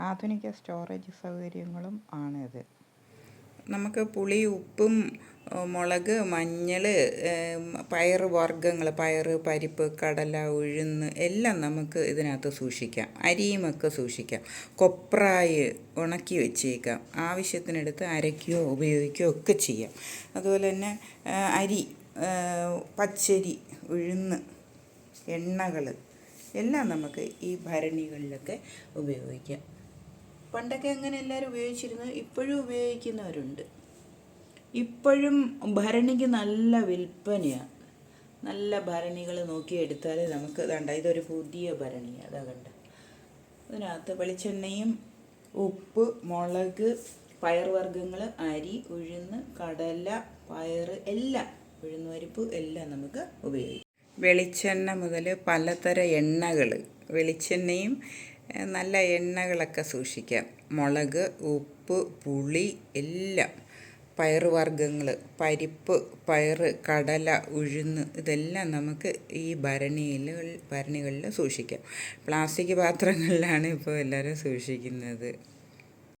ആധുനിക സ്റ്റോറേജ് സൗകര്യങ്ങളും ആണിത്. നമുക്ക് പുളി ഉപ്പും മുളക് മഞ്ഞൾ പയർ വർഗങ്ങൾ പയർ പരിപ്പ് കടല ഉഴുന്ന് എല്ലാം നമുക്ക് ഇതിനകത്ത് സൂക്ഷിക്കാം. അരിയുമൊക്കെ സൂക്ഷിക്കാം. കൊപ്രായി ഉണക്കി വെച്ചേക്കാം. ആവശ്യത്തിനെടുത്ത് അരയ്ക്കുകയോ ഉപയോഗിക്കുകയോ ഒക്കെ ചെയ്യാം. അതുപോലെ തന്നെ അരി പച്ചരി ഉഴുന്ന് എണ്ണകൾ എല്ലാം നമുക്ക് ഈ ഭരണികളിലൊക്കെ ഉപയോഗിക്കാം. പണ്ടൊക്കെ അങ്ങനെ എല്ലാവരും ഉപയോഗിച്ചിരുന്നു ഇപ്പോഴും ഉപയോഗിക്കുന്നവരുണ്ട്. ഇപ്പോഴും ഭരണിക്ക് നല്ല വിൽപ്പനയാണ് നല്ല ഭരണികൾ നോക്കിയെടുത്താൽ നമുക്ക് വേണ്ട ഇതൊരു പുതിയ ഭരണിയാണ് അതാ കണ്ട. അതിനകത്ത് വെളിച്ചെണ്ണയും ഉപ്പ് മുളക് പയർവർഗങ്ങൾ അരി ഉഴുന്ന് കടല പയർ എല്ലാം ഉഴുന്ന് പരിപ്പ് എല്ലാം നമുക്ക് ഉപയോഗിക്കാം. വെളിച്ചെണ്ണ മുതൽ പലതര എണ്ണകൾ വെളിച്ചെണ്ണയും നല്ല എണ്ണകളൊക്കെ സൂക്ഷിക്കാം. മുളക് ഉപ്പ് പുളി എല്ലാം. പയറുവർഗങ്ങൾ പരിപ്പ് പയറ് കടല ഉഴുന്ന് ഇതെല്ലാം നമുക്ക് ഈ ഭരണിയിൽ ഭരണികളിൽ സൂക്ഷിക്കാം. പ്ലാസ്റ്റിക് പാത്രങ്ങളിലാണ് ഇപ്പോൾ എല്ലാവരും സൂക്ഷിക്കുന്നത്.